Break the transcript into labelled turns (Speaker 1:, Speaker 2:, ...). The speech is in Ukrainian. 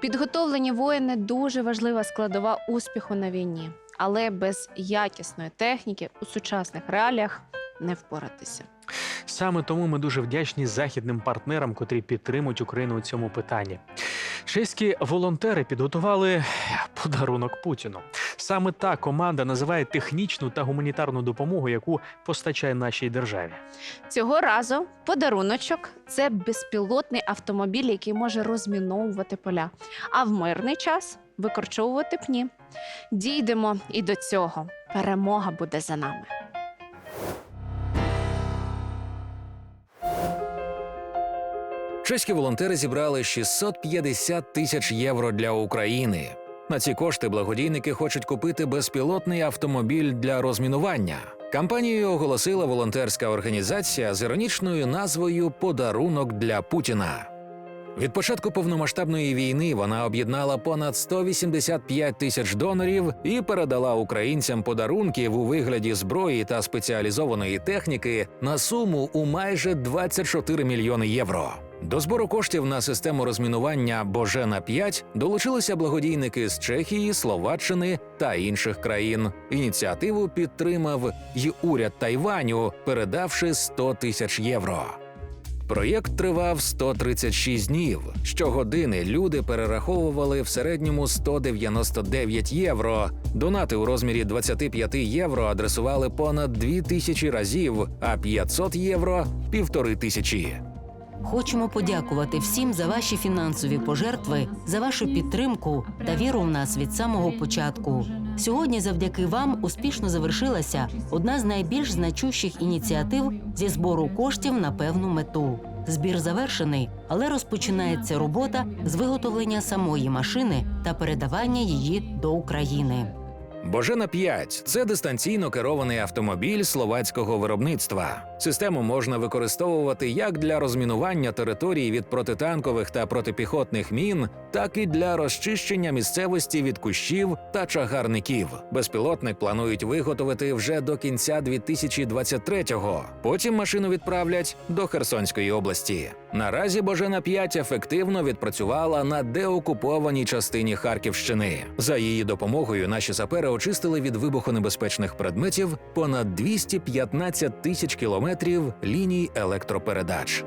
Speaker 1: Підготовлені воїни дуже важлива складова успіху на війні, але без якісної техніки у сучасних реаліях не впоратися.
Speaker 2: Саме тому ми дуже вдячні західним партнерам, котрі підтримують Україну у цьому питанні. Чеські волонтери підготували подарунок Путіну. Саме та команда називає технічну та гуманітарну допомогу, яку постачає нашій державі.
Speaker 1: Цього разу подаруночок це безпілотний автомобіль, який може розміновувати поля, а в мирний час викорчовувати пні. Дійдемо і до цього. Перемога буде за нами.
Speaker 3: Чеські волонтери зібрали 650 тисяч євро для України. На ці кошти благодійники хочуть купити безпілотний автомобіль для розмінування. Кампанією оголосила волонтерська організація з іронічною назвою Подарунок для Путіна. Від початку повномасштабної війни вона об'єднала понад 185 тисяч донорів і передала українцям подарунків у вигляді зброї та спеціалізованої техніки на суму у майже 24 мільйони євро. До збору коштів на систему розмінування Божена 5 долучилися благодійники з Чехії, Словаччини та інших країн. Ініціативу підтримав й уряд Тайваню, передавши 100 тисяч євро. Проєкт тривав 136 днів. Щогодини люди перераховували в середньому 199 євро. Донати у розмірі 25 євро адресували понад 2 тисячі разів, а 500 євро півтори тисячі.
Speaker 4: Хочемо подякувати всім за ваші фінансові пожертви, за вашу підтримку та віру в нас від самого початку. Сьогодні, завдяки вам, успішно завершилася одна з найбільш значущих ініціатив зі збору коштів на певну мету. Збір завершений, але розпочинається робота з виготовлення самої машини та передавання її до України.
Speaker 3: Божена 5 – це дистанційно керований автомобіль словацького виробництва. Систему можна використовувати як для розмінування території від протитанкових та протипіхотних мін, так і для розчищення місцевості від кущів та чагарників. Безпілотник планують виготовити вже до кінця 2023-го. Потім машину відправлять до Херсонської області. Наразі Божена 5 ефективно відпрацювала на деокупованій частині Харківщини. За її допомогою наші сапери очистили від вибухонебезпечних предметів понад 215 тисяч кілометрів ліній електропередач.